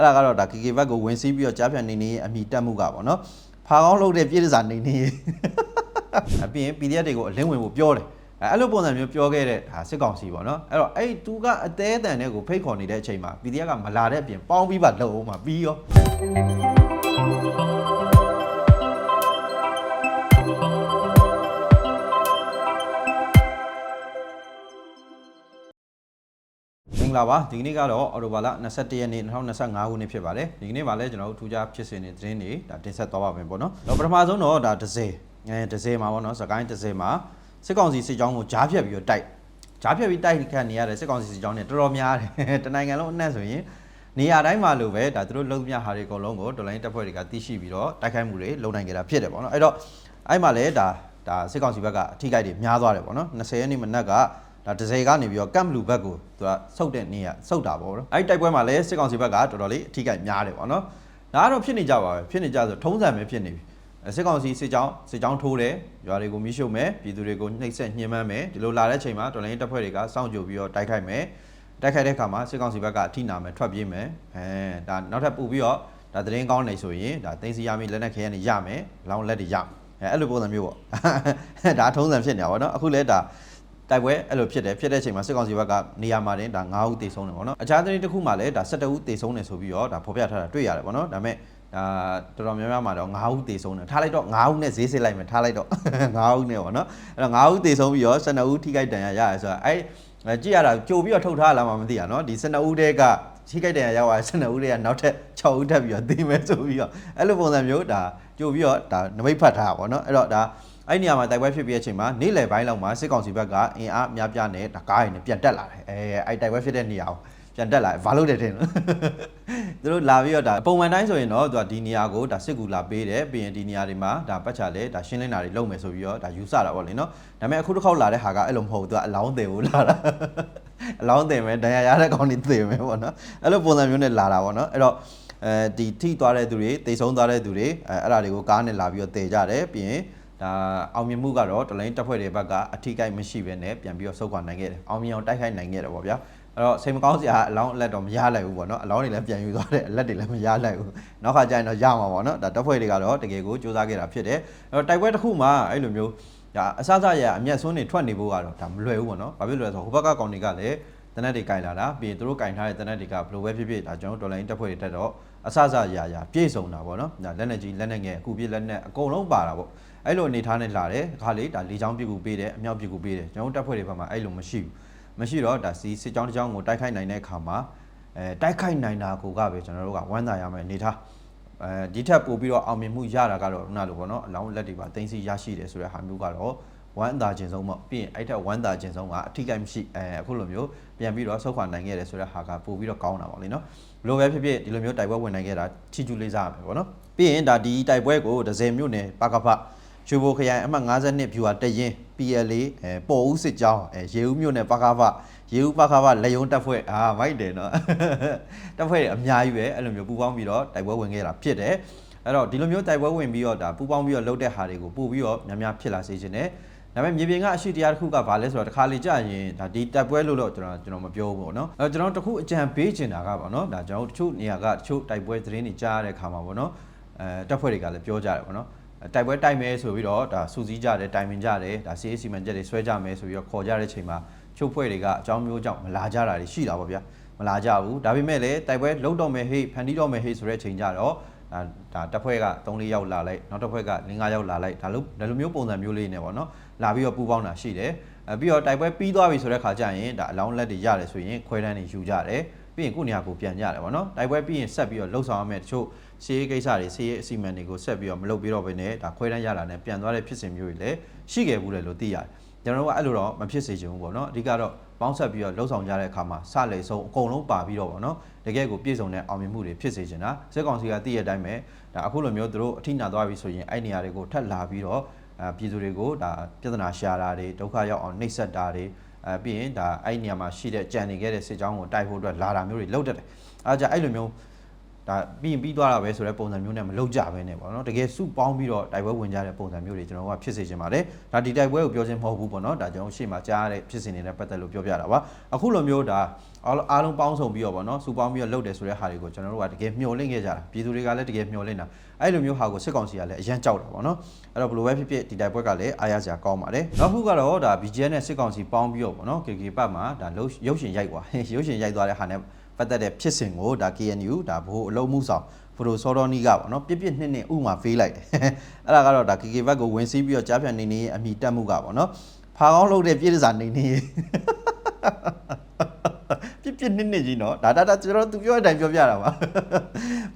အဲ့ဒါကတော့ဒါ KK ဘက်ကိုဝင်စီးပြီးတော့ကြားဖြတ်နေနေအမိတက်မှုကပေါ့နော်ဖာကောင်းလုပ်တဲ့ပြည်စာနေနေအပြင် PDF တွေကိုအလင်းဝင်ဖို့ပြောတယ်အဲ့လိုပုံစံမျိုးပြောခဲ့တဲ့ဒါစစ်ကောင်စီပေါ့နော်အဲ့တော့အဲ့သူကအသေးအတန်တဲ့ကိုဖိတ်ခေါ်နေတဲ့အချိန်မှာ PDF ကမလာတဲ့အပြင်ပေါင်းပြီးပါလုံအောင်မှာပြီးရော င်္ဂလာပါဒီကနေ့ကတော့အော်တိုဘာလ21ရက်နေ့2025ခုနှစ်ဖြစ်ပါတယ်ဒီကနေ့မှာလည်းကျွန်တော်တို့ထူးခြားဖြစ်စဉ်တွေသတင်းတွေဒါတင်ဆက်သွားပါမယ်ပေါ့နော်တော့ပထမဆုံးတော့ဒါဒဇယ်အဲဒဇယ်မှာပေါ့နော်စကိုင်းဒဇယ်မှာစစ်ကောင်စီစစ်ကြောင်းကိုကြားဖြတ်ပြီးတော့တိုက်ကြားဖြတ်ပြီးတိုက်ခတ်နေရတဲ့စစ်ကောင်စီစစ်ကြောင်းတွေတော်တော်များတယ်တနိုင်ငံလုံးအနှံ့ဆိုရင်နေရာတိုင်းမှာလို့ပဲဒါသူတို့လုံမြဟာတွေအကုန်လုံးကိုဒေါ်လာတပ်ဖွဲ့တွေကသိရှိပြီးတော့တိုက်ခိုက်မှုတွေလုပ်နိုင်ကြတာဖြစ်တယ်ပေါ့နော်အဲ့တော့အဲ့မှာလည်းဒါဒါစစ်ကောင်စီဘက်ကအထိကိတွေများသွားတယ်ပေါ့နော်20ရက်နေ့မနက်က ဒါဒဇယ်ကနေပြီးတော့ကမ်ဘလူဘက်ကိုသူကဆုတ်တဲ့နေရဆုတ်တာပေါ့နော်အဲ့တိုက်ပွဲမှာလည်းစစ်ကောင်စီဘက်ကတော်တော်လေးအထိကိများတယ်ပေါ့နော်ဒါကတော့ဖြစ်နေကြပါပဲဖြစ်နေကြဆိုထုံးစံပဲဖြစ်နေပြီစစ်ကောင်စီစစ်ကြောင်းစစ်ကြောင်းထိုးတယ်ရွာတွေကိုမိရှုမယ်ပြည်သူတွေကိုနှိပ်စက်ညှဉ်းပန်းမယ်ဒီလိုလာတဲ့အချိန်မှာတော်လိုင်းတပ်ဖွဲ့တွေကစောင့်ကြိုပြီးတော့တိုက်ခိုက်မယ်တိုက်ခိုက်တဲ့အခါမှာစစ်ကောင်စီဘက်ကအထိနာမယ်ထွက်ပြေးမယ်အဲဒါနောက်ထပ်ပို့ပြီးတော့ဒါသတင်းကောင်းနေဆိုရင်ဒါသိန်းစီရမီလက်နက်ခဲရနေရမယ်လောင်းလက်တွေရမယ်အဲအဲ့လိုပုံစံမျိုးပေါ့ဒါထုံးစံဖြစ်နေတာပေါ့နော်အခုလဲဒါ တိုက်ပွဲအဲ့လိုဖြစ်တယ်ဖြစ်တဲ့အချိန်မှာစစ်ကောင်စီဘက်ကနေရာမှာတင်ဒါ9ဦးတေဆုံးတယ်ပေါ့နော်အခြားသတင်းတစ်ခုမှလည်းဒါ17ဦးတေဆုံးတယ်ဆိုပြီးတော့ဒါဖော်ပြထားတာတွေ့ရတယ်ပေါ့နော်ဒါပေမဲ့ဒါတော်တော်များများမှာတော့9ဦးတေဆုံးတယ်ထားလိုက်တော့9ဦးနဲ့ဈေးစစ်လိုက်မယ်ထားလိုက်တော့9ဦးနဲ့ပေါ့နော်အဲ့တော့9ဦးတေဆုံးပြီးတော့12ဦးထိခိုက်ဒဏ်ရာရတယ်ဆိုတော့အဲ့အဲကြည့်ရတာကြိုပြီးတော့ထုတ်ထားလာမှမသိရနော်ဒီ12ဦးတည်းကထိခိုက်ဒဏ်ရာရောက်သွား12ဦးတည်းကနောက်ထပ်6ဦးထပ်ပြီးတော့သိမယ်ဆိုပြီးတော့အဲ့လိုပုံစံမျိုးဒါကြိုပြီးတော့ဒါနမိတ်ဖတ်ထားတာပေါ့နော်အဲ့တော့ဒါ အဲ့ဒီနေရာမှာတိုက်ပွဲဖြစ်ပြီးတဲ့အချိန်မှာနေ့လယ်ပိုင်းလောက်မှာစစ်ကောင်စီဘက်ကအင်အားအများပြားနဲ့ဒါကားရည်နဲ့ပြန်တက်လာတယ်အဲအဲ့တိုက်ပွဲဖြစ်တဲ့နေရာကိုပြန်တက်လာတယ်ဘာလို့လဲတဲ့နော်သူတို့လာပြီးတော့ဒါပုံမှန်တိုင်းဆိုရင်တော့သူကဒီနေရာကိုဒါစစ်ကူလာပေးတယ်ပြီးရင်ဒီနေရာတွေမှာဒါပတ်ချလဲဒါရှင်းလင်းတာတွေလုပ်မယ်ဆိုပြီးတော့ဒါယူဆတာပေါ့လေနော်ဒါပေမဲ့အခုတစ်ခေါက်လာတဲ့ဟာကအဲ့လိုမဟုတ်ဘူးသူကအလောင်းတယ်ဘူးလာတာအလောင်းတယ်မယ်ဒဏ်ရာရတဲ့ကောင်တွေတယ်မယ်ပေါ့နော်အဲ့လိုပုံစံမျိုးနဲ့လာတာပေါ့နော်အဲ့တော့အဲဒီထိသွားတဲ့သူတွေတိတ်ဆုံးသွားတဲ့သူတွေအဲအဲ့ဒါတွေကိုကားနဲ့လာပြီးတော့တည်ကြတယ်ပြီးရင် ဒါအောင်မြင်မှုကတော့တလိုင်းတပ်ဖွဲ့တွေဘက်ကအထိကိမရှိဘဲနဲ့ပြန်ပြီးတော့ဆုတ်ခွာနိုင်ခဲ့တယ်အောင်မြင်အောင်တိုက်ခိုက်နိုင်ခဲ့တယ်ပေါ့ဗျာအဲ့တော့စိတ်မကောင်းစရာအလောင်းအလက်တော့မရလိုက်ဘူးပေါ့နော်အလောင်းတွေလည်းပြန်ယူသွားတယ်အလက်တွေလည်းမရလိုက်ဘူးနောက်ခါကျရင်တော့ရမှာပေါ့နော်ဒါတပ်ဖွဲ့တွေကတော့တကယ်ကိုစူးစမ်းခဲ့တာဖြစ်တယ်အဲ့တော့တိုက်ပွဲတစ်ခုမှာအဲ့လိုမျိုးဒါအစစရအမျက်စွန်းတွေထွက်နေဖို့ကတော့ဒါမလွယ်ဘူးပေါ့နော်ဘာဖြစ်လို့လဲဆိုတော့ဟိုဘက်ကကောင်တွေကလည်းတနက်တွေကင်လာတာပြီးရင်သူတို့ကင်ထားတဲ့တနက်တွေကဘလိုပဲဖြစ်ဖြစ်ဒါကျွန်တော်ဒေါ်လာရင်းတပ်ဖွဲ့တွေတက်တော့အစစရရပြည့်စုံတာပေါ့နော်ဒါလက်နက်ကြီးလက်နက်ငယ်အခုပြည့်လက်နက်အကုန်လုံးပါတာပေါ့ အဲ့လိုအနေထားနဲ့လာတယ်ခါလေးဒါလေချောင်းပြကူပေးတယ်အမြောက်ပြကူပေးတယ်ကျွန်တော်တပ်ဖွဲ့တွေဘက်မှာအဲ့လိုမရှိဘူးမရှိတော့ဒါစီစစ်ကြောင်းတစ်ကြောင်းကိုတိုက်ခိုက်နိုင်တဲ့အခါမှာအဲတိုက်ခိုက်နိုင်တာကိုကပဲကျွန်တော်တို့ကဝမ်းသာရမယ်အနေထားအဲဒီထက်ပို့ပြီးတော့အောင်မြင်မှုရတာကတော့ခုနလိုပေါ့နော်အလောင်းလက်တွေပါတင်းစီရရှိတယ်ဆိုတဲ့ဟာမျိုးကတော့ဝမ်းသာခြင်းဆုံးပေါ့ပြီးရင်အဲ့ထက်ဝမ်းသာခြင်းဆုံးကအထီးကိမရှိအဲအခုလိုမျိုးပြန်ပြီးတော့ဆုတ်ခွာနိုင်ခဲ့တယ်ဆိုတဲ့ဟာကပို့ပြီးတော့ကောင်းတာပေါ့လေနော်ဘလိုပဲဖြစ်ဖြစ်ဒီလိုမျိုးတိုက်ပွဲဝင်နိုင်ခဲ့တာချီကျူးလေးစားရမယ်ပေါ့နော်ပြီးရင်ဒါဒီတိုက်ပွဲကိုဒဇယ်မြို့နယ်ပကဖ ရွှေဘိုခရိုင်အမှတ်52ဖြူဟာတရင် PLA အဲပေါ်ဦးစစ်ကြောင်းအဲရေဦးမြို့နယ်ပကဖရေဦးပကဖလက်ယုံတပ်ဖွဲ့အာမိုက်တယ်နော်တပ်ဖွဲ့တွေအများကြီးပဲအဲ့လိုမျိုးပူပေါင်းပြီးတော့တိုက်ပွဲဝင်ခဲ့တာဖြစ်တယ်အဲ့တော့ဒီလိုမျိုးတိုက်ပွဲဝင်ပြီးတော့ဒါပူပေါင်းပြီးတော့လှုပ်တဲ့ဟာတွေကိုပို့ပြီးတော့များများဖြစ်လာစေချင်တယ်ဒါပေမဲ့မြေပြင်ကအရှိတရားတစ်ခုကဘာလဲဆိုတော့တစ်ခါလေကြာရင်ဒါဒီတက်ပွဲလို့တော့ကျွန်တော်ကျွန်တော်မပြောဘူးပေါ့နော်အဲကျွန်တော်တခုအကြံပေးချင်တာကပေါ့နော်ဒါကျွန်တော်တချို့နေရာကတချို့တိုက်ပွဲသတင်းတွေကြားရတဲ့ခါမှာပေါ့နော်အဲတက်ဖွဲ့တွေကလည်းပြောကြတယ်ပေါ့နော် တိုက်ပွဲတိုက်မယ်ဆိုပြီးတော့ဒါစူးစီးကြတယ်တိုင်ပင်ကြတယ်ဒါ CAC မှန်ချက်တွေဆွဲကြမယ်ဆိုပြီးတော့ခေါ်ကြတဲ့ချိန်မှာချို့ဖွဲ့တွေကအကြောင်းမျိုးကြောင့်မလာကြတာတွေရှိတာပေါ့ဗျာမလာကြဘူးဒါပေမဲ့လည်းတိုက်ပွဲလုံးတော့မယ်ဟေးဖန်တီးတော့မယ်ဟေးဆိုတဲ့ချိန်ကြတော့ဒါဒါတစ်ဖွဲ့က3-4ယောက်လာလိုက်နောက်တစ်ဖွဲ့က5-6ယောက်လာလိုက်ဒါလိုဒါလိုမျိုးပုံစံမျိုးလေးနေပေါ့နော်လာပြီးတော့ပူပေါင်းတာရှိတယ်အဲပြီးတော့တိုက်ပွဲပြီးသွားပြီဆိုတဲ့ခါကျရင်ဒါအလောင်းလက်တွေရတယ်ဆိုရင်ခွဲတန်းတွေယူကြတယ်ပြီးရင်ကိုနေရာကိုပြန်ကြတယ်ပေါ့နော်တိုက်ပွဲပြီးရင်ဆက်ပြီးတော့လှုပ်ဆောင်ရမယ်တချို့ စီးရေးကိစ္စတွေစီးရေးအစီအမံတွေကိုဆက်ပြီးတော့မလုပ်ပြီးတော့ဘဲနဲ့ဒါခွဲတန်းရလာနဲ့ပြန်သွားတဲ့ဖြစ်စဉ်မျိုးတွေလည်းရှိခဲ့ဘူးလေလို့သိရတယ်ကျွန်တော်တို့ကအဲ့လိုတော့မဖြစ်စေချင်ဘူးပေါ့နော်အဓိကတော့ပေါင်းဆက်ပြီးတော့လှုပ်ဆောင်ကြတဲ့အခါမှာစလေဆုံးအကုန်လုံးပါပြီးတော့ပေါ့နော်တကယ်ကိုပြည့်စုံတဲ့အောင်မြင်မှုတွေဖြစ်စေချင်တာစစ်ကောင်စီကသိရတဲ့အတိုင်းပဲဒါအခုလိုမျိုးသူတို့အထိနာသွားပြီဆိုရင်အဲ့နေရာတွေကိုထပ်လာပြီးတော့အဲပြည်သူတွေကိုဒါပြဿနာရှာတာတွေဒုက္ခရောက်အောင်နှိပ်စက်တာတွေအဲပြီးရင်ဒါအဲ့နေရာမှာရှိတဲ့ကြံနေခဲ့တဲ့စစ်ကြောင်းကိုတိုက်ဖို့အတွက်လာတာမျိုးတွေလုပ်တတ်တယ်အဲကြအဲ့လိုမျိုး ဒါဒါပြီးရင်ပြီးသွားတာပဲဆိုတဲ့ပုံစံမျိုးနဲ့မလုပ်ကြဘဲနဲ့ပေါ့နော်တကယ်စုပေါင်းပြီးတော့တိုက်ပွဲဝင်ကြတဲ့ပုံစံမျိုးတွေကျွန်တော်တို့ကဖြစ်စေချင်ပါတယ်ဒါဒီတိုက်ပွဲကိုပြောချင်းမဟုတ်ဘူးပေါ့နော်ဒါကျွန်တော်ရှေ့မှာကြားရတဲ့ဖြစ်စဉ်တွေနဲ့ပတ်သက်လို့ပြောပြတာပါအခုလိုမျိုးဒါအားလုံးအားလုံးပေါင်းစုံပြီးတော့ပေါ့နော်စုပေါင်းပြီးတော့လုပ်တယ်ဆိုတဲ့ဟာတွေကိုကျွန်တော်တို့ကတကယ်မျှော်လင့်ခဲ့ကြတာပြည်သူတွေကလည်းတကယ်မျှော်လင့်တာအဲ့လိုမျိုးဟာကိုစစ်ကောင်စီကလည်းအရန်ကြောက်တာပေါ့နော်အဲ့တော့ဘယ်လိုပဲဖြစ်ဖြစ်ဒီတိုက်ပွဲကလည်းအားရစရာကောင်းပါတယ်နောက်ခုကတော့ဒါ BGN နဲ့စစ်ကောင်စီပေါင်းပြီးတော့ပေါ့နော် KK ပတ်မှာဒါလှုပ်ရုပ်ရှင်ရိုက်သွားရုပ်ရှင်ရိုက်သွားတဲ့ဟာနဲ့ ပတ်သက်တဲ့ဖြစ်စဉ်ကိုဒါ KNU ဒါဘိုးအလုံးမှုဆောင်ဖရိုစောတော်နီကပေါ့နော်ပြစ်ပြစ်နှစ်နှစ်ဥမာဖေးလိုက်တယ်အဲ့ဒါကတော့ဒါ KK ဘက်ကိုဝင်စီးပြီးတော့ကြားဖြတ်နေနေအမိတက်မှုကပေါ့နော်ဖာကောင်းလုပ်တဲ့ပြည်စာနေနေပြစ်ပြစ်နှစ်နှစ်ကြီးနော်ဒါဒါဒါကျွန်တော်သူပြောတဲ့အတိုင်းပြောပြတာပါ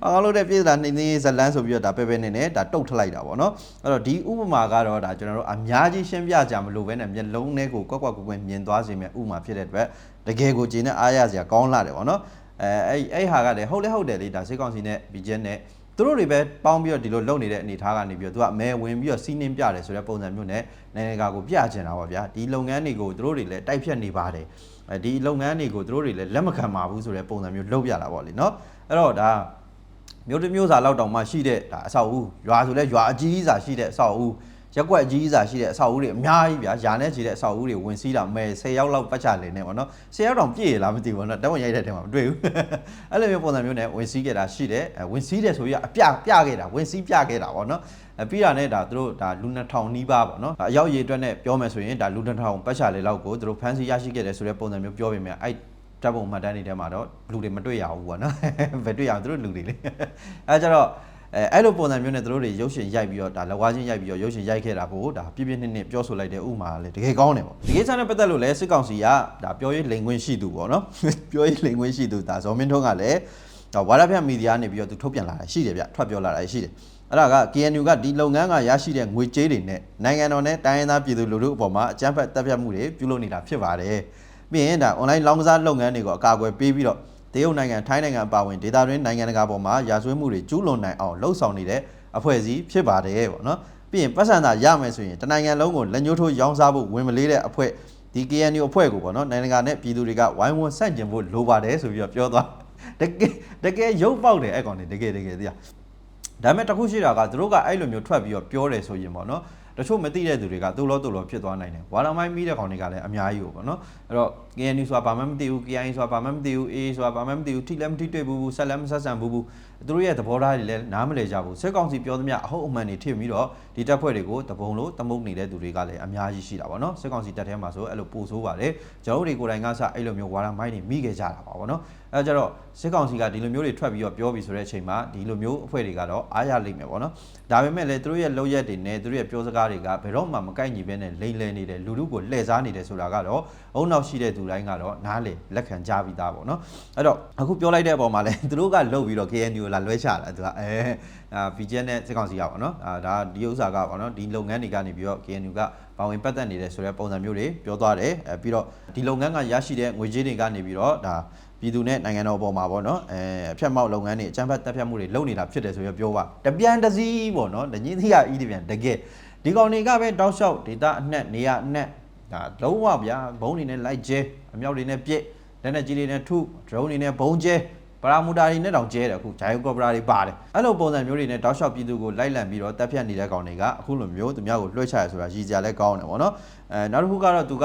ဖာကောင်းလုပ်တဲ့ပြည်စာနေနေဇလန်းဆိုပြီးတော့ဒါပဲပဲနေနေဒါတုတ်ထလိုက်တာပေါ့နော်အဲ့တော့ဒီဥပမာကတော့ဒါကျွန်တော်တို့အများကြီးရှင်းပြကြမလို့ပဲနဲ့မျက်လုံးထဲကိုကွက်ကွက်ကွက်ကွက်မြင်သွားစေမယ့်ဥမာဖြစ်တဲ့အတွက် တကယ်ကိုဂျင်းနဲ့အားရစရာကောင်းလာတယ်ဗောနော်အဲအဲ့အဲ့ဟာကလည်းဟုတ်လဲဟုတ်တယ်လေဒါစစ်ကောင်စီနဲ့ BGN နဲ့သူတို့တွေပဲပေါင်းပြီးတော့ဒီလိုလုပ်နေတဲ့အနေအထားကနေပြီးတော့သူကအမဲဝင်ပြီးတော့စီးနှင်းပြတယ်ဆိုတဲ့ပုံစံမျိုးနဲ့နိုင်ငံတကာကိုပြချင်တာပါဗျာဒီလုပ်ငန်းတွေကိုသူတို့တွေလည်းတိုက်ဖြတ်နေပါတယ်အဲဒီလုပ်ငန်းတွေကိုသူတို့တွေလည်းလက်မခံပါဘူးဆိုတဲ့ပုံစံမျိုးလုပ်ပြတာဗောလေနော်အဲ့တော့ဒါမျိုးတစ်မျိုးစာလောက်တောင်မှရှိတဲ့ဒါအဆောက်အဦရွာဆိုလဲရွာအကြီးကြီးစာရှိတဲ့အဆောက်အဦ ရက်ွက်အကြီးကြီးစာရှိတဲ့အဆောက်အဦတွေအများကြီးဗျာယာနဲ့ချီတဲ့အဆောက်အဦတွေဝင်စီးတာမဲ10ယောက်လောက်ပတ်ချလေနေပေါ့နော်10ယောက်တောင်ပြည့်ရလားမသိဘူးပေါ့နော်တောင်းရိုက်တဲ့တဲမှာမတွေ့ဘူးအဲ့လိုမျိုးပုံစံမျိုးနဲ့ဝင်စီးခဲ့တာရှိတယ်အဲဝင်စီးတယ်ဆိုရအပြပြခဲ့တာဝင်စီးပြခဲ့တာပေါ့နော်အဲပြီးတာနဲ့ဒါသူတို့ဒါလူ2000နီးပါးပေါ့နော်အရောက်ရည်အတွက်နဲ့ပြောမယ်ဆိုရင်ဒါလူ2000ပတ်ချလေလောက်ကိုသူတို့ဖမ်းဆီးရရှိခဲ့တယ်ဆိုတဲ့ပုံစံမျိုးပြောပေမဲ့အဲ့ဓာတ်ပုံမှတ်တမ်းတွေထဲမှာတော့လူတွေမတွေ့ရဘူးပေါ့နော်ဘယ်တွေ့ရအောင်သူတို့လူတွေလေအဲကြတော့ အဲအဲ့လိုပုံစံမျိုးနဲ့သူတို့တွေရုပ်ရှင်ရိုက်ပြီးတော့ဒါလက်ဝါးချင်းရိုက်ပြီးတော့ရုပ်ရှင်ရိုက်ခဲ့တာကိုဒါပြပြနှစ်နှစ်ပြောဆိုလိုက်တဲ့ဥမာလေတကယ်ကောင်းတယ်ပေါ့ဒီကိစ္စနဲ့ပတ်သက်လို့လည်းစစ်ကောင်စီကဒါပြောရေးလိန်ခွင့်ရှိသူပေါ့နော်ပြောရေးလိန်ခွင့်ရှိသူဒါဇော်မင်းထွန်းကလည်းဒါဝါရဖြတ်မီဒီယာနေပြီးတော့သူထုတ်ပြန်လာတာရှိတယ်ဗျထွက်ပြောလာတာရှိတယ်အဲ့ဒါက KNU ကဒီလုပ်ငန်းကရရှိတဲ့ငွေကြေးတွေနဲ့နိုင်ငံတော်နဲ့တိုင်းရင်းသားပြည်သူလူထုအပေါ်မှာအကြမ်းဖက်တပ်ဖြတ်မှုတွေပြုလုပ်နေတာဖြစ်ပါတယ်ပြီးရင်ဒါ online လောင်းကစားလုပ်ငန်းတွေကိုအကာအကွယ်ပေးပြီးတော့ တရုတ်နိုင်ငံထိုင်းနိုင်ငံအပါအဝင်ဒေသတွင်းနိုင်ငံတကာပေါ်မှာရာဇဝတ်မှုတွေကျူးလွန်နိုင်အောင်လှုံ့ဆော်နေတဲ့အဖွဲ့အစည်းဖြစ်ပါတယ်ပေါ့နော်ပြီးရင်ပတ်စံသာရမယ်ဆိုရင်တနိုင်ငံလုံးကိုလက်ညှိုးထိုးရောင်းစားဖို့ဝင်မလေးတဲ့အဖွဲ့ဒီ KNU အဖွဲ့ကိုပေါ့နော်နိုင်ငံတကာနဲ့ပြည်သူတွေကဝိုင်းဝန်းဆန့်ကျင်ဖို့လိုပါတယ်ဆိုပြီးတော့ပြောသွားတကယ်တကယ်ရုပ်ပေါက်တယ်အဲ့ကောင်တွေတကယ်တကယ်သိရဒါပေမဲ့တခုရှိတာကသူတို့ကအဲ့လိုမျိုးထွက်ပြီးတော့ပြောတယ်ဆိုရင်ပေါ့နော် တချို့မသိတဲ့သူတွေကသူ့လောသူ့လောဖြစ်သွားနိုင်တယ်ဝါရမိုင်းမိတဲ့ကောင်တွေကလည်းအများကြီးပေါ့နော်အဲ့တော့ KNU ဆိုတာဘာမှမသိဘူး KIA ဆိုတာဘာမှမသိဘူး AA ဆိုတာဘာမှမသိဘူးထိလည်းမထိတွေ့ဘူးဘူးဆက်လည်းမဆက်ဆံဘူးဘူးသူတို့ရဲ့သဘောထားတွေလည်းနားမလည်ကြဘူးစစ်ကောင်စီပြောသမျှအဟုတ်အမှန်တွေထင်ပြီးတော့ဒီတပ်ဖွဲ့တွေကိုတပုံလို့တမုတ်နေတဲ့သူတွေကလည်းအများကြီးရှိတာပေါ့နော်စစ်ကောင်စီတပ်ထဲမှာဆိုအဲ့လိုပို့ဆိုးပါတယ်ကျွန်တော်တို့တွေကိုယ်တိုင်ကစအဲ့လိုမျိုးဝါရမိုင်းတွေမိခဲ့ကြတာပါပေါ့နော်အဲကြတော့စစ်ကောင်စီကဒီလိုမျိုးတွေထွက်ပြီးတော့ပြောပြီးဆိုတဲ့အချိန်မှာဒီလိုမျိုးအဖွဲ့တွေကတော့အားရလိမ့်မယ်ပေါ့နော်ဒါပေမဲ့လည်းသူတို့ရဲ့လောက်ရက်တွေနဲ့သူတို့ရဲ့ပြောစကားတွေကဘယ်တော့မှမကိုက်ညီဘဲနဲ့လိမ့်လဲနေတယ်လူလူကိုလှည့်စားနေတယ်ဆိုတာကတော့အုံနောက်ရှိတဲ့သူတိုင်းကတော့နားလေလက်ခံကြပြီးသားပေါ့နော်အဲ့တော့အခုပြောလိုက်တဲ့အပေါ်မှာလည်းသူတို့ကလှုပ်ပြီးတော့ KNU ကိုလာလွှဲချတာသူကအဲအာ VGN နဲ့စစ်ကောင်စီကပေါ့နော်အာဒါဒီဥစ္စာကပေါ့နော်ဒီလုပ်ငန်းတွေကနေပြီးတော့ KNU ကပါဝင်ပတ်သက်နေတယ်ဆိုတဲ့ပုံစံမျိုးတွေပြောသွားတယ်အဲပြီးတော့ဒီလုပ်ငန်းကရရှိတဲ့ငွေကြေးတွေကနေပြီးတော့ဒါပြည်သူနဲ့နိုင်ငံတော်ပေါ်မှာပေါ့နော်အဲအဖြတ်မောက်လုပ်ငန်းတွေအကြမ်းဖက်တပ်ဖြတ်မှုတွေလုပ်နေတာဖြစ်တယ်ဆိုရပြောပါတပြန်တစည်းပေါ့နော်ဒညင်းသီးရဤတပြန်တကယ်ဒီကောင်တွေကပဲတောက်လျှောက်ဒေတာအနှက်နေရအနှက်ဒါလုံးဝဗျာဘုံတွေနဲ့လိုက်ကျဲအမြောက်တွေနဲ့ပြစ်လက်နဲ့ကြီးတွေနဲ့ထုဒရုန်းတွေနဲ့ဘုံကျဲ ပရာမူတာတွေနဲ့တောင်ကျဲတယ်အခုဂျိုင်ကောပရာတွေပါတယ်အဲ့လိုပုံစံမျိုးတွေနဲ့တောက်လျှောက်ပြည်သူကိုလိုက်လံပြီးတော့တပ်ဖြတ်နေတဲ့ကောင်တွေကအခုလိုမျိုးသူများကိုလွှဲချရဆိုတာရည်ကြလဲကောင်းတယ်ပေါ့နော်အဲနောက်တစ်ခုကတော့သူက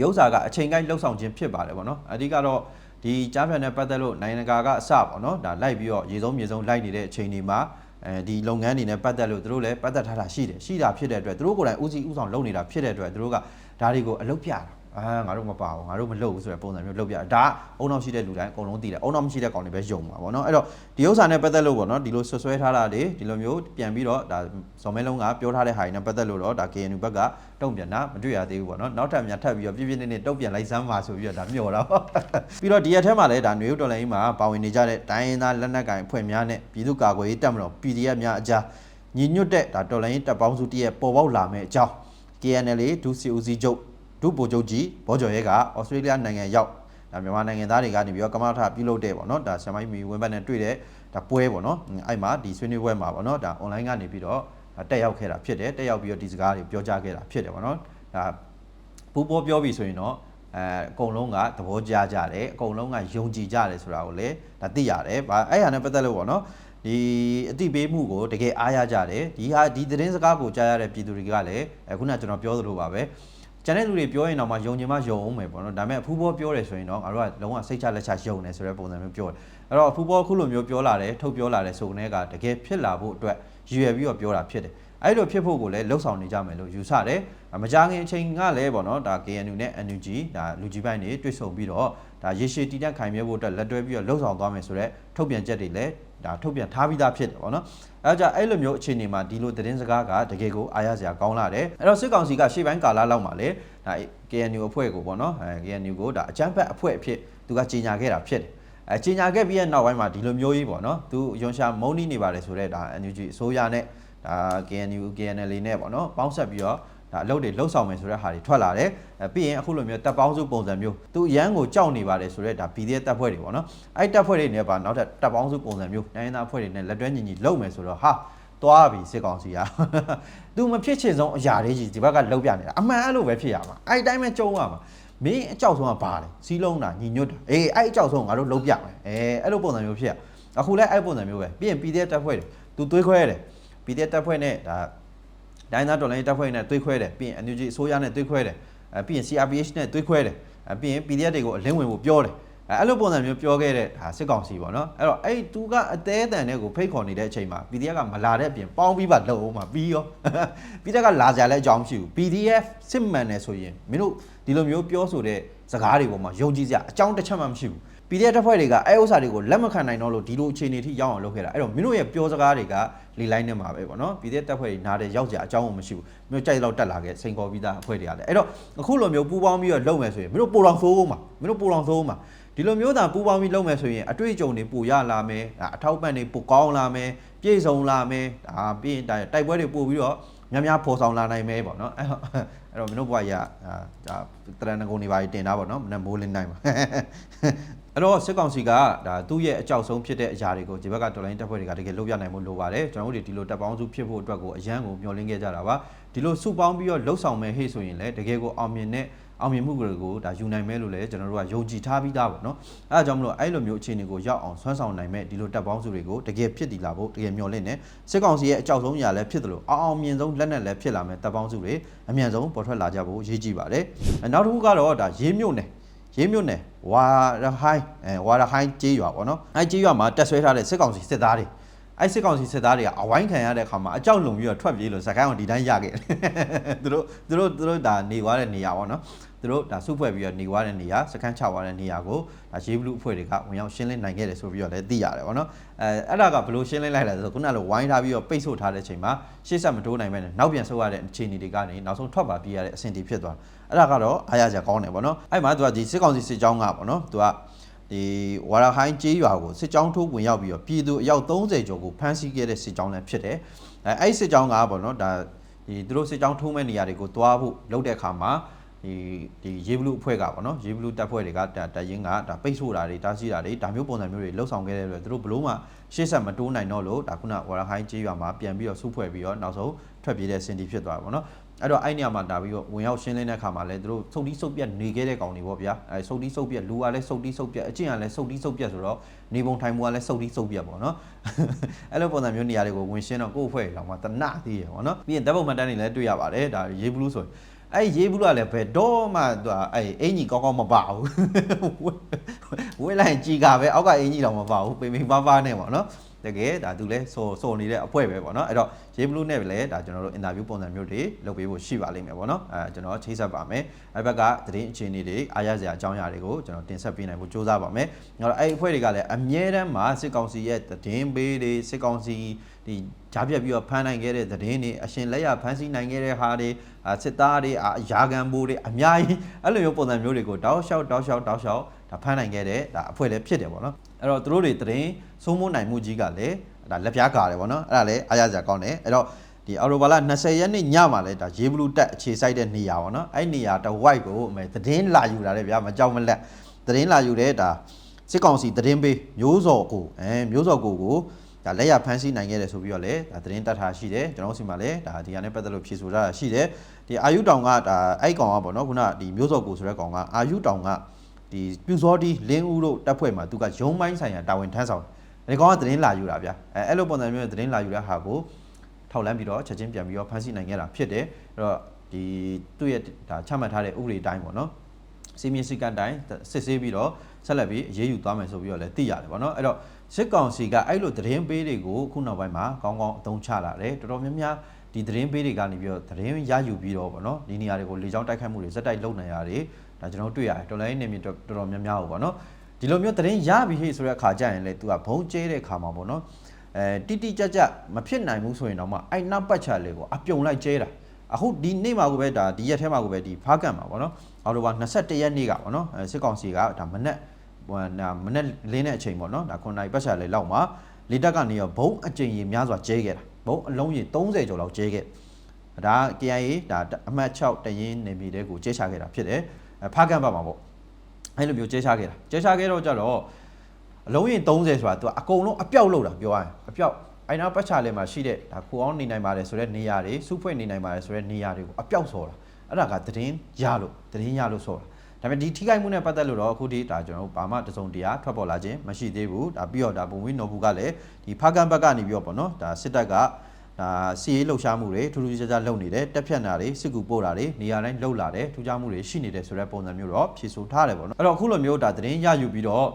ရုပ်စာကအချိန်ကိုက်လှုပ်ဆောင်ခြင်းဖြစ်ပါတယ်ပေါ့နော်အဓိကတော့ဒီကြားဖြတ်နဲ့ပတ်သက်လို့နိုင်ငံတကာကအစပေါ့နော်ဒါလိုက်ပြီးတော့ရေဆုံးမြေဆုံးလိုက်နေတဲ့အချိန်တွေမှာအဲဒီလုပ်ငန်းတွေနဲ့ပတ်သက်လို့သူတို့လည်းပတ်သက်ထားတာရှိတယ်ရှိတာဖြစ်တဲ့အတွက်သူတို့ကိုယ်တိုင်ဦးစီးဦးဆောင်လုပ်နေတာဖြစ်တဲ့အတွက်သူတို့ကဒါတွေကိုအလုပ်ပြတာ အာငါတို့မပါဘူးငါတို့မလုပ်ဘူးဆိုတဲ့ပုံစံမျိုးလုပ်ပြဒါအုံနောက်ရှိတဲ့လူတိုင်းအကုန်လုံးသိတယ်အုံနောက်မရှိတဲ့ကောင်တွေပဲယုံမှာပေါ့နော်အဲ့တော့ဒီဥစ္စာနဲ့ပတ်သက်လို့ပေါ့နော်ဒီလိုဆွဆွဲထားတာတွေဒီလိုမျိုးပြန်ပြီးတော့ဒါဇော်မဲလုံးကပြောထားတဲ့ဟာတွေနဲ့ပတ်သက်လို့တော့ဒါ KNU ဘက်ကတုံ့ပြန်တာမတွေ့ရသေးဘူးပေါ့နော်နောက်ထပ်များထပ်ပြီးတော့ပြပြနေနေတုံ့ပြန်လိုက်စမ်းပါဆိုပြီးတော့ဒါမျှော်တာပေါ့ပြီးတော့ဒီရက်ထဲမှာလည်းဒါနွေဦးတော်လိုင်းမှာပါဝင်နေကြတဲ့တိုင်းရင်းသားလက်နက်ကိုင်အဖွဲ့များနဲ့ပြည်သူ့ကာကွယ်ရေးတပ်မတော် PDF များအကြားညီညွတ်တဲ့ဒါတော်လိုင်းတပ်ပေါင်းစုတည်းရဲ့ပေါ်ပေါက်လာမယ့်အကြောင်း KNL ဒုစီဦးစီးချုပ် ဒုဗိုလ်ချုပ်ကြီးဘောကျော်ရဲကဩစတြေးလျနိုင်ငံရောက်ဒါမြန်မာနိုင်ငံသားတွေကနေပြီးတော့ကမ္ဘာထပြုလုပ်တဲ့ပေါ့နော်ဒါဆမ်မိုင်းမီဝင်းဘတ်နဲ့တွေ့တဲ့ဒါပွဲပေါ့နော်အဲ့မှာဒီဆွေးနွေးပွဲမှာပေါ့နော်ဒါ online ကနေပြီးတော့တက်ရောက်ခဲ့တာဖြစ်တယ်တက်ရောက်ပြီးတော့ဒီစကားတွေပြောကြားခဲ့တာဖြစ်တယ်ပေါ့နော်ဒါပူပေါ်ပြောပြီဆိုရင်တော့အဲအကုန်လုံးကသဘောကျကြတယ်အကုန်လုံးကယုံကြည်ကြတယ်ဆိုတာကိုလည်းဒါသိရတယ်။ဗာအဲ့ဟာနဲ့ပတ်သက်လို့ပေါ့နော်ဒီအတိပေးမှုကိုတကယ်အားရကြတယ်ဒီဟာဒီသတင်းစကားကိုကြားရတဲ့ပြည်သူတွေကလည်းအခုနကကျွန်တော်ပြောသလိုပါပဲ ကျန်တဲ့လူတွေပြောရင်တော့မှယုံကြည်မှယုံအောင်မယ်ပေါ့နော်ဒါပေမဲ့အဖူးဘောပြောတယ်ဆိုရင်တော့ငါတို့ကလုံးဝစိတ်ချလက်ချယုံတယ်ဆိုတဲ့ပုံစံမျိုးပြောတယ်အဲ့တော့အဖူးဘောအခုလိုမျိုးပြောလာတယ်ထုတ်ပြောလာတယ်ဆိုတဲ့ကတကယ်ဖြစ်လာဖို့အတွက်ရည်ရွယ်ပြီးတော့ပြောတာဖြစ်တယ် အဲ့လိုဖြစ်ဖို့ကိုလည်းလှုပ်ဆောင်နေကြမယ်လို့ယူဆတယ်မကြခင်အချိန်ကလည်းပေါ့နော်ဒါ KNU နဲ့ NUG ဒါလူကြီးပိုင်းတွေတွေ့ဆုံပြီးတော့ဒါရေရှည်တည်တံ့ခိုင်မြဲဖို့အတွက်လက်တွဲပြီးတော့လှုပ်ဆောင်သွားမယ်ဆိုတော့ထုတ်ပြန်ချက်တွေလည်းဒါထုတ်ပြန်ထားပြီးသားဖြစ်တယ်ပေါ့နော်အဲကြအဲ့လိုမျိုးအခြေအနေမှာဒီလိုသတင်းစကားကတကယ်ကိုအားရစရာကောင်းလာတယ်အဲ့တော့စစ်ကောင်စီကရှေ့ပိုင်းကာလလောက်မှာလေဒါ KNU အဖွဲ့ကိုပေါ့နော်အဲ KNU ကိုဒါအကြမ်းဖက်အဖွဲ့အဖြစ်သူကကြီးညာခဲ့တာဖြစ်တယ်အဲကြီးညာခဲ့ပြီးတဲ့နောက်ပိုင်းမှာဒီလိုမျိုးကြီးပေါ့နော်သူယွန်ရှာမုံနီနေပါတယ်ဆိုတော့ဒါ NUG အစိုးရနဲ့ ဒါ KNU KNL နဲ့ပေါ့နော်ပေါင်းဆက်ပြီးတော့ဒါအလုပ်တွေလှုပ်ဆောင်မယ်ဆိုတဲ့ဟာတွေထွက်လာတယ်အဲပြီးရင်အခုလိုမျိုးတပ်ပေါင်းစုပုံစံမျိုးသူရန်ကိုကြောက်နေပါတယ်ဆိုတော့ဒါ PDF တပ်ဖွဲ့တွေပေါ့နော်အဲ့တပ်ဖွဲ့တွေနဲ့ပါနောက်ထပ်တပ်ပေါင်းစုပုံစံမျိုးတိုင်းရင်းသားဖွဲ့တွေနဲ့လက်တွဲညီညီလုပ်မယ်ဆိုတော့ဟာသွားပြီစစ်ကောင်စီကသူမဖြစ်ချင်ဆုံးအရာတွေကြီးဒီဘက်ကလှုပ်ပြနေတာအမှန်အဲ့လိုပဲဖြစ်ရမှာအဲ့ဒီတိုင်းပဲကြုံရမှာမင်းအကြောက်ဆုံးကဘာလဲစီးလုံးတာညီညွတ်တာအေးအဲ့အကြောက်ဆုံးငါတို့လှုပ်ပြမယ်အဲအဲ့လိုပုံစံမျိုးဖြစ်ရအခုလဲအဲ့ပုံစံမျိုးပဲပြီးရင် PDF တပ်ဖွဲ့တွေသူသွေးခွဲတယ် PDF တပ်ဖွဲ့နဲ့ဒါဒိုင်းသားတော်လိုင်းတပ်ဖွဲ့နဲ့သွေးခွဲတယ်ပြီးရင် NUG အစိုးရနဲ့သွေးခွဲတယ်အဲပြီးရင် CRPH နဲ့သွေးခွဲတယ်အဲပြီးရင် PDF တွေကိုအလင်းဝင်ဖို့ပြောတယ်အဲအဲ့လိုပုံစံမျိုးပြောခဲ့တဲ့ဒါစစ်ကောင်စီပေါ့နော်အဲ့တော့အဲ့သူကအသေးအတန်တဲ့ကိုဖိတ်ခေါ်နေတဲ့အချိန်မှာ PDF ကမလာတဲ့အပြင်ပေါင်းပြီးပါလုံအောင်မှာပြီးရော PDF ကလာကြလဲအကြောင်းမရှိဘူး PDF စစ်မှန်တယ်ဆိုရင်မင်းတို့ဒီလိုမျိုးပြောဆိုတဲ့စကားတွေပေါ်မှာယုံကြည်စရာအကြောင်းတစ်ချက်မှမရှိဘူး PDF တပ်ဖွဲ့တွေကအဲဥစ္စာတွေကိုလက်မခံနိုင်တော့လို့ဒီလိုအခြေအနေထိရောက်အောင်လုပ်ခဲ့တာအဲ့တော့မင်းတို့ရဲ့ပြောစကားတွေကလီလိုက်နေမှာပဲပေါ့နော် PDF တပ်ဖွဲ့တွေနားတဲ့ရောက်ကြအကြောင်းမှမရှိဘူးမင်းတို့ကြိုက်တော့တက်လာခဲ့စိန်ခေါ်ပြီးသားအဖွဲ့တွေကလည်းအဲ့တော့အခုလိုမျိုးပူပေါင်းပြီးတော့လုပ်မယ်ဆိုရင်မင်းတို့ပိုတော်ဆိုးဦးမှာမင်းတို့ပိုတော်ဆိုးဦးမှာဒီလိုမျိုးသာပူပေါင်းပြီးလုပ်မယ်ဆိုရင်အတွေ့အကြုံတွေပိုရလာမယ်အထောက်ပံ့တွေပိုကောင်းလာမယ်ပြည့်စုံလာမယ်ဒါပြီးရင်တိုက်ပွဲတွေပို့ပြီးတော့ များများပေါ်ဆောင်လာနိုင်မယ်ပေါ့နော်အဲ့တော့အဲ့တော့မင်းတို့ဘွားကြီးကဒါတရဏဂုံတွေပါတင်တာပေါ့နော်မနေ့မိုးလင်းတိုင်းမှာအဲ့တော့စစ်ကောင်စီကဒါသူ့ရဲ့အကြောက်ဆုံးဖြစ်တဲ့အရာတွေကိုဒီဘက်ကတော်လိုင်းတပ်ဖွဲ့တွေကတကယ်လုပ်ရနိုင်မှုလိုပါတယ်ကျွန်တော်တို့ဒီလိုတပ်ပေါင်းစုဖြစ်ဖို့အတွက်ကိုအရန်ကိုမျှော်လင့်ခဲ့ကြတာပါဒီလိုစုပေါင်းပြီးတော့လှုပ်ဆောင်မယ်ဟေ့ဆိုရင်လည်းတကယ်ကိုအောင်မြင်တဲ့ အောင်မြင်မှုတွေကိုဒါယူနိုင်မယ်လို့လည်းကျွန်တော်တို့ကယုံကြည်ထားပြီးသားပေါ့နော်အဲဒါကြောင့်မလို့အဲ့လိုမျိုးအခြေအနေကိုရောက်အောင်ဆွမ်းဆောင်နိုင်မဲ့ဒီလိုတပ်ပေါင်းစုတွေကိုတကယ်ဖြစ်တည်လာဖို့တကယ်မျှော်လင့်နေစစ်ကောင်စီရဲ့အကြောက်ဆုံးအရာလည်းဖြစ်တယ်လို့အောင်အောင်မြင်ဆုံးလက်နက်လည်းဖြစ်လာမဲ့တပ်ပေါင်းစုတွေအမြန်ဆုံးပေါ်ထွက်လာကြဖို့ရည်ကြည်ပါတယ်နောက်တစ်ခုကတော့ဒါရေးမြို့နယ်ရေးမြို့နယ်ဝါရဟိုင်းအဲဝါရဟိုင်းကျေးရွာပေါ့နော်အဲကျေးရွာမှာတက်ဆွဲထားတဲ့စစ်ကောင်စီစစ်သားတွေအဲစစ်ကောင်စီစစ်သားတွေကအဝိုင်းခံရတဲ့အခါမှာအကြောက်လုံပြီးတော့ထွက်ပြေးလို့ဇကိုင်းအောင်ဒီတိုင်းရခဲ့တယ်သူတို့သူတို့သူတို့ဒါနေသွားတဲ့နေရာပေါ့နော် သူတို့ဒါစုဖွဲ့ပြီးတော့နေသွားတဲ့နေရာစခန်းချသွားတဲ့နေရာကိုဒါရေးဘလူးအဖွဲ့တွေကဝင်ရောက်ရှင်းလင်းနိုင်ခဲ့တယ်ဆိုပြီးတော့လည်းသိရတယ်ပေါ့နော်အဲအဲ့ဒါကဘယ်လိုရှင်းလင်းလိုက်လဲဆိုတော့ခုနကလိုဝိုင်းထားပြီးတော့ပိတ်ဆို့ထားတဲ့ချိန်မှာရှေ့ဆက်မတိုးနိုင်မဲ့နဲ့နောက်ပြန်ဆုတ်ရတဲ့အခြေအနေတွေကနေနောက်ဆုံးထွက်ပါပြေးရတဲ့အဆင့်တွေဖြစ်သွားတယ်အဲ့ဒါကတော့အားရစရာကောင်းတယ်ပေါ့နော်အဲ့မှာသူကဒီစစ်ကောင်စီစစ်ကြောင်းကပေါ့နော်သူကဒီဝါရဟိုင်းကျေးရွာကိုစစ်ကြောင်းထိုးဝင်ရောက်ပြီးတော့ပြည်သူအယောက်30ကျော်ကိုဖမ်းဆီးခဲ့တဲ့စစ်ကြောင်းလည်းဖြစ်တယ်အဲအဲ့စစ်ကြောင်းကပေါ့နော်ဒါဒီသူတို့စစ်ကြောင်းထိုးမဲ့နေရာတွေကိုတွားဖို့လုပ်တဲ့အခါမှာ ဒီဒီရေဘလူးအဖွဲ့ကပေါ့နော်ရေဘလူးတပ်ဖွဲ့တွေကတရင်ကဒါပိတ်ဆို့တာတွေတားဆီးတာတွေဒါမျိုးပုံစံမျိုးတွေလှုပ်ဆောင်ခဲ့တဲ့အတွက်သူတို့ဘလို့မှရှေ့ဆက်မတိုးနိုင်တော့လို့ဒါခုနဝါရဟိုင်းကျေးရွာမှာပြန်ပြီးတော့စုဖွဲ့ပြီးတော့နောက်ဆုံးထွက်ပြေးတဲ့စင်တီဖြစ်သွားတယ်ပေါ့နော်အဲ့တော့အဲ့နေရာမှာဒါပြီးတော့ဝင်ရောက်ရှင်းလင်းတဲ့အခါမှာလည်းသူတို့စုပ်တီးစုပ်ပြက်နေခဲ့တဲ့ကောင်တွေပေါ့ဗျာအဲစုပ်တီးစုပ်ပြက်လူကလည်းစုပ်တီးစုပ်ပြက်အကျင့်ကလည်းစုပ်တီးစုပ်ပြက်ဆိုတော့နေပုံထိုင်မှုကလည်းစုပ်တီးစုပ်ပြက်ပေါ့နော်အဲ့လိုပုံစံမျိုးနေရာတွေကိုဝင်ရှင်းတော့ကိုယ့်အဖွဲ့လောင်မှတနသေးရပေါ့နော်ပြီးရင်ဓာတ်ပုံမှတ်တမ်းတွေလည်းတွေ့ရပါတယ်ဒါရေးဘလူးဆိုရင် အဲ့ရေးဘူးကလည်းဘယ်တော့မှသူကအဲ့အင်ကြီးကောင်းကောင်းမပါဘူးဝေးလိုက်ကြီးကပဲအောက်ကအင်ကြီးတော့မပါဘူးပိန်ပိန်ပါးပါးနဲ့ပေါ့နော် တကယ်ဒါသူလဲစော်စော်နေတဲ့အဖွဲပဲပေါ့နော်အဲ့တော့ရေးဘလူးနဲ့လည်းဒါကျွန်တော်တို့အင်တာဗျူးပုံစံမျိုးတွေလုပ်ပေးဖို့ရှိပါလိမ့်မယ်ပေါ့နော်အဲကျွန်တော်ချိတ်ဆက်ပါမယ်အဲ့ဘက်ကသတင်းအခြေအနေတွေအားရစရာအကြောင်းအရာတွေကိုကျွန်တော်တင်ဆက်ပေးနိုင်ဖို့ကြိုးစားပါမယ်အဲ့တော့အဲ့အဖွဲ့တွေကလည်းအမြဲတမ်းမှာစစ်ကောင်စီရဲ့သတင်းပေးတွေစစ်ကောင်စီဒီကြားပြတ်ပြီးတော့ဖမ်းနိုင်ခဲ့တဲ့သတင်းတွေအရှင်လက်ရဖမ်းဆီးနိုင်ခဲ့တဲ့ဟာတွေစစ်သားတွေရာဂံဘိုးတွေအများကြီးအဲ့လိုမျိုးပုံစံမျိုးတွေကိုတောက်လျှောက်တောက်လျှောက်တောက်လျှောက် ဒါဖမ်းနိုင်ခဲ့တဲ့ဒါအဖွဲ့လည်းဖြစ်တယ်ပေါ့နော်အဲ့တော့သူတို့တွေသတင်းစိုးမိုးနိုင်မှုကြီးကလည်းဒါလက်ပြားကာတယ်ပေါ့နော်အဲ့ဒါလည်းအားရစရာကောင်းတယ်အဲ့တော့ဒီအော်တိုဘာလ20ရက်နေ့ညမှာလဲဒါရေဘလူးတက်အခြေစိုက်တဲ့နေရာပေါ့နော်အဲ့နေရာတဝိုက်ကိုအမေသတင်းလာယူလာတယ်ဗျာမကြောက်မလက်သတင်းလာယူတဲ့ဒါစစ်ကောင်စီသတင်းပေးမျိုးစော်ကိုအဲမျိုးစော်ကိုကိုဒါဒါလက်ရဖမ်းဆီးနိုင်ခဲ့တယ်ဆိုပြီးတော့လည်းဒါသတင်းတက်ထားရှိတယ်ကျွန်တော်တို့စီမှာလည်းဒါဒီဟာနဲ့ပတ်သက်လို့ဖြေဆိုထားတာရှိတယ်ဒီအာယုတောင်ကဒါအဲ့ကောင်ကပေါ့နော်ခုနဒီမျိုးစော်ကိုဆိုတဲ့ကောင်ကအာယုတောင်က ဒီပြူစောတီလင်းဦးတို့တပ်ဖွဲ့မှာသူကရုံးပိုင်းဆိုင်ရာတာဝန်ထမ်းဆောင်တယ်ဒီကောင်ကသတင်းလာယူတာဗျအဲအဲ့လိုပုံစံမျိုးနဲ့သတင်းလာယူတဲ့ဟာကိုထောက်လန်းပြီးတော့ချက်ချင်းပြန်ပြီးတော့ဖမ်းဆီးနိုင်ခဲ့တာဖြစ်တယ်အဲ့တော့ဒီသူ့ရဲ့ဒါချမှတ်ထားတဲ့ဥပဒေအတိုင်းပေါ့နော်စီမင်းစည်းကမ်းတိုင်းစစ်ဆေးပြီးတော့ဆက်လက်ပြီးအရေးယူသွားမယ်ဆိုပြီးတော့လည်းသိရတယ်ဗောနော်အဲ့တော့စစ်ကောင်စီကအဲ့လိုသတင်းပေးတွေကိုခုနောက်ပိုင်းမှာကောင်းကောင်းအသုံးချလာတယ်တော်တော်များများဒီသတင်းပေးတွေကနေပြီးတော့သတင်းရယူပြီးတော့ဗောနော်ဒီနေရာတွေကိုလေကြောင်းတိုက်ခိုက်မှုတွေစက်တိုက်လုပ်နေရတယ် ဒါကျွန်တော်တို့တွေ့ရတယ်တော်လိုင်းနေမြင့်တော်တော်များများဟောဗောနော်ဒီလိုမျိုးသတင်းရပြီးဟေ့ဆိုတဲ့အခါကျရင်လေ तू ကဘုံကျဲတဲ့အခါမှာဗောနော်အဲတိတိကျကျမဖြစ်နိုင်ဘူးဆိုရင်တော့မှအဲ့နောက်ပတ်ချလေးကိုအပြုံလိုက်ကျဲတာအခုဒီနေ့မှာကိုပဲဒါဒီရက်ထဲမှာကိုပဲဒီဖားကတ်မှာပေါ့နော်အော်တိုဘာ21ရက်နေ့ကပေါ့နော်အဲစစ်ကောင်စီကဒါမနက်ဟိုနာမနက်လင်းတဲ့အချိန်ပေါ့နော်ဒါ9နာရီပတ်ချာလေးလောက်မှာလေတက်ကနေရောဘုံအကြိမ်ကြီးများစွာကျဲခဲ့တာဘုံအလုံးကြီး30ကျော်လောက်ကျဲခဲ့ဒါ KIA ဒါအမှတ်6တရင်နေပြည်တဲ့ကိုကျဲချခဲ့တာဖြစ်တယ် ဖားကတ်ဘက်မှာပေါ့အဲ့လိုမျိုးကျဲချခဲ့တာကျဲချခဲ့တော့ကြတော့အလုံးရင်30ဆိုတာသူကအကုန်လုံးအပြောက်လောက်တာပြောရရင်အပြောက်အိုင်နာပတ်ချာလဲမှာရှိတဲ့ဒါခိုအောင်နေနိုင်ပါတယ်ဆိုတဲ့နေရာတွေစုဖွဲ့နေနိုင်ပါတယ်ဆိုတဲ့နေရာတွေကိုအပြောက်ဆော်တာအဲ့ဒါကသတင်းရလို့သတင်းရလို့ဆော်တာဒါပေမဲ့ဒီထိခိုက်မှုနဲ့ပတ်သက်လို့တော့အခုဒီဒါကျွန်တော်တို့ဘာမှတစုံတရာထွက်ပေါ်လာခြင်းမရှိသေးဘူးဒါပြီးတော့ဒါဘုံဝင်းနော်ဘူးကလည်းဒီဖားကန်ဘက်ကနေပြီးတော့ပေါ့နော်ဒါစစ်တပ်က ဒါစီရေးလှုပ်ရှားမှုတွေထူးထူးခြားခြားလုပ်နေတယ်တက်ဖြတ်တာတွေစစ်ကူပို့တာတွေနေရာတိုင်းလှုပ်လာတယ်ထူးခြားမှုတွေရှိနေတယ်ဆိုတဲ့ပုံစံမျိုးတော့ဖြေဆိုထားတယ်ပေါ့နော်အဲ့တော့အခုလိုမျိုးဒါသတင်းရယူပြီးတော့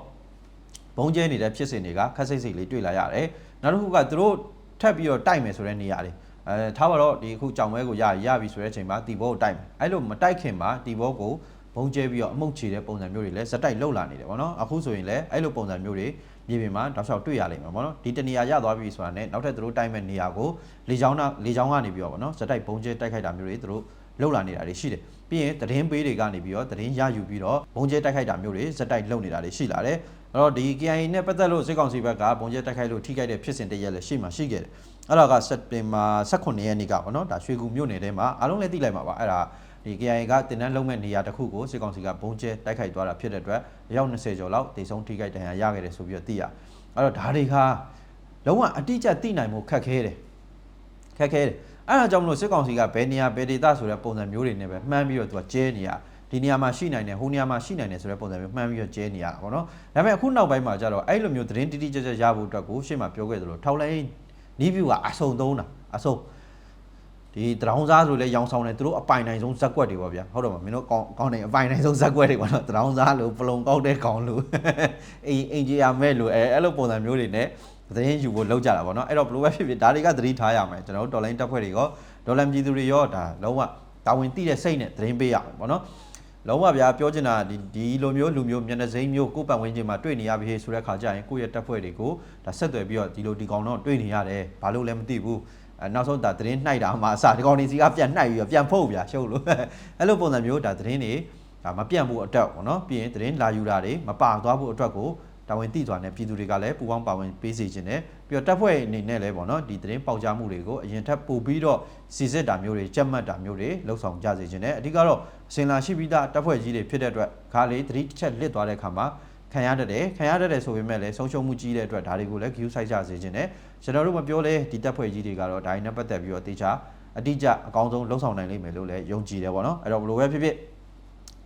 ဘုံကျဲနေတဲ့ဖြစ်စဉ်တွေကခက်စိတ်စိတ်လေးတွေ့လာရတယ်နောက်တစ်ခုကသူတို့ထပ်ပြီးတော့တိုက်မယ်ဆိုတဲ့နေရာတွေအဲထားပါတော့ဒီအခုကြောင်မဲကိုရရပြီဆိုတဲ့အချိန်မှာတီဘောကိုတိုက်မယ်အဲ့လိုမတိုက်ခင်မှာတီဘောကိုဘုံကျဲပြီးတော့အမှုန့်ချေတဲ့ပုံစံမျိုးတွေလည်းဇက်တိုက်လှုပ်လာနေတယ်ဗောနော်အခုဆိုရင်လည်းအဲ့လိုပုံစံမျိုးတွေ မြေပြင်မှာတောက်လျှောက်တွေ့ရလိမ့်မယ်ဗောနော်ဒီတနေရာရသွားပြီဆိုတာနဲ့နောက်ထပ်သူတို့တိုက်မဲ့နေရာကိုလေချောင်းနာလေချောင်းကနေပြီးတော့ဗောနော်ဇက်တိုက်ဘုံကျဲတိုက်ခိုက်တာမျိုးတွေသူတို့လှုပ်လာနေတာတွေရှိတယ်ပြီးရင်သတင်းပေးတွေကနေပြီးတော့သတင်းရယူပြီးတော့ဘုံကျဲတိုက်ခိုက်တာမျိုးတွေဇက်တိုက်လှုပ်နေတာတွေရှိလာတယ်အဲ့တော့ဒီ KIA နဲ့ပတ်သက်လို့စစ်ကောင်စီဘက်ကဘုံကျဲတိုက်ခိုက်လို့ထိခိုက်တဲ့ဖြစ်စဉ်တရက်လည်းရှိမှရှိခဲ့တယ်အဲ့ဒါကစက်တင်ဘာ18ရက်နေ့ကပေါ့နော်ဒါရွှေကူမြို့နယ်ထဲမှာအားလုံးလည်းသိလိုက်မှာပါအဲ့ဒါ ဒီ KIA ကတင်တန်းလုံးမဲ့နေရာတစ်ခုကိုစစ်ကောင်စီကဘုံကျဲတိုက်ခိုက်သွားတာဖြစ်တဲ့အတွက်အယောက်20ကျော်လောက်တိတ်ဆုံးထိခိုက်ဒဏ်ရာရခဲ့တယ်ဆိုပြီးတော့သိရအဲ့တော့ဒါတွေကလုံးဝအတိအကျသိနိုင်မှုခက်ခဲတယ်ခက်ခဲတယ်အဲ့ဒါကြောင့်မလို့စစ်ကောင်စီကဘယ်နေရာဘယ်ဒေသဆိုတဲ့ပုံစံမျိုးတွေနဲ့ပဲမှန်းပြီးတော့သူကကျဲနေရဒီနေရာမှာရှိနိုင်တယ်ဟိုနေရာမှာရှိနိုင်တယ်ဆိုတဲ့ပုံစံမျိုးမှန်းပြီးတော့ကျဲနေရတာပေါ့နော်ဒါပေမဲ့အခုနောက်ပိုင်းမှာကျတော့အဲ့လိုမျိုးသတင်းတိတိကျကျရဖို့အတွက်ကိုရှေ့မှာပြောခဲ့သလိုထောက်လိုင်းနီးဗျူကအဆုံသုံးတာအဆုံ ဒီတရောင်းစားဆိုလဲရောင်ဆောင်တယ်သူတို့အပိုင်နိုင်ဆုံးဇက်ကွက်တွေပေါ့ဗျာဟုတ်တော့မမင်းတို့ကောင်းကောင်းတယ်အပိုင်နိုင်ဆုံးဇက်ကွက်တွေပေါ့နော်တရောင်းစားလို့ပလုံကောက်တဲ့ကောင်လို့အင်အင်ဂျီယာမဲ့လို့အဲအဲ့လိုပုံစံမျိုးတွေနဲ့သတင်းယူဖို့လောက်ကြတာပေါ့နော်အဲ့တော့ဘလိုပဲဖြစ်ဖြစ်ဒါတွေကသတိထားရမယ်ကျွန်တော်တို့တော်လိုင်းတက်ဖွဲ့တွေရောဒေါ်လာပြည်သူတွေရောဒါလုံးဝတာဝန်သိတဲ့စိတ်နဲ့သတင်းပေးရမယ်ပေါ့နော်လုံးဝဗျာပြောချင်တာဒီဒီလိုမျိုးလူမျိုးမျက်နှာစိမ်းမျိုးကိုယ်ပတ်ဝန်းကျင်မှာတွေ့နေရပြီဆိုတဲ့ခါကျရင်ကိုယ့်ရဲ့တက်ဖွဲ့တွေကိုဒါဆက်သွယ်ပြီးတော့ဒီလိုဒီကောင်တော့တွေ့နေရတယ်ဘာလို့လဲမသိဘူးအဲ နောက်ဆုံးဒါသတင်းနှိုက်တာမှအစဒီကောင်နေစီကပြန်နှိုက်ပြီးတော့ပြန်ဖုတ်ဗျာရှုပ်လို့အဲ့လိုပုံစံမျိုးဒါသတင်းတွေဒါမပြန့်ဖို့အတွက်ပေါ့နော်ပြီးရင်သတင်းလာယူတာတွေမပါသွားဖို့အတွက်ကိုတာဝန်သိစွာနဲ့ပြည်သူတွေကလည်းပူပေါင်းပါဝင်ပေးစီခြင်းနဲ့ပြီးတော့တပ်ဖွဲ့အနေနဲ့လည်းပေါ့နော်ဒီသတင်းပေါက်ကြားမှုတွေကိုအရင်ထပ်ပို့ပြီးတော့စီစစ်တာမျိုးတွေကြက်မှတ်တာမျိုးတွေလှုပ်ဆောင်ကြစေခြင်းနဲ့အဓိကတော့အစင်လာရှိပြီးသားတပ်ဖွဲ့ကြီးတွေဖြစ်တဲ့အတွက်ခါလေးသတိတစ်ချက်လစ်သွားတဲ့ခါမှာခံရတတ်တယ်ခံရတတ်တယ်ဆိုပေမဲ့လည်းဆုံးရှုံးမှုကြီးတဲ့အတွက်ဒါတွေကိုလည်း view site ကြစေခြင်းနဲ့ ကျွန်တော်တို့မပြောလဲဒီတပ်ဖွဲ့ကြီးတွေကတော့ဒါနဲ့ပတ်သက်ပြီးတော့တေချာအတိအကျအကောင်းဆုံးလှုပ်ဆောင်နိုင်လိမ့်မယ်လို့လည်းယုံကြည်တယ်ပေါ့နော်အဲ့တော့ဘယ်လိုပဲဖြစ်ဖြစ်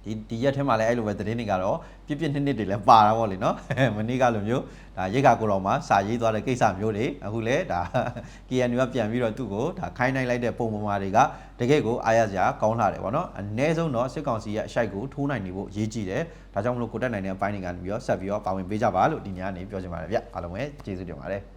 ဒီဒီရက်ထဲမှာလည်းအဲ့လိုပဲသတင်းတွေကတော့ပြစ်ပြစ်နှစ်နှစ်တွေလည်းပါတာပေါ့လေနော်မနေ့ကလိုမျိုးဒါရိတ်ခါကိုတော်မှာစာရေးသွားတဲ့ကိစ္စမျိုးတွေအခုလည်းဒါ KNU ကပြန်ပြီးတော့သူ့ကိုဒါခိုင်းနိုင်လိုက်တဲ့ပုံပေါ်မှာတွေကတကယ့်ကိုအားရစရာကောင်းလာတယ်ပေါ့နော်အ ਨੇ ဆုံးတော့စစ်ကောင်စီရဲ့အရှိုက်ကိုထိုးနိုင်နေဖို့အရေးကြီးတယ်ဒါကြောင့်မလို့ကိုတက်နိုင်တဲ့အပိုင်းတွေကနေပြီးတော့ဆက်ပြီးတော့ပါဝင်ပေးကြပါလို့ဒီညနေပြောချင်ပါတယ်ဗျအားလုံးပဲကျေးဇူးတင်ပါတယ်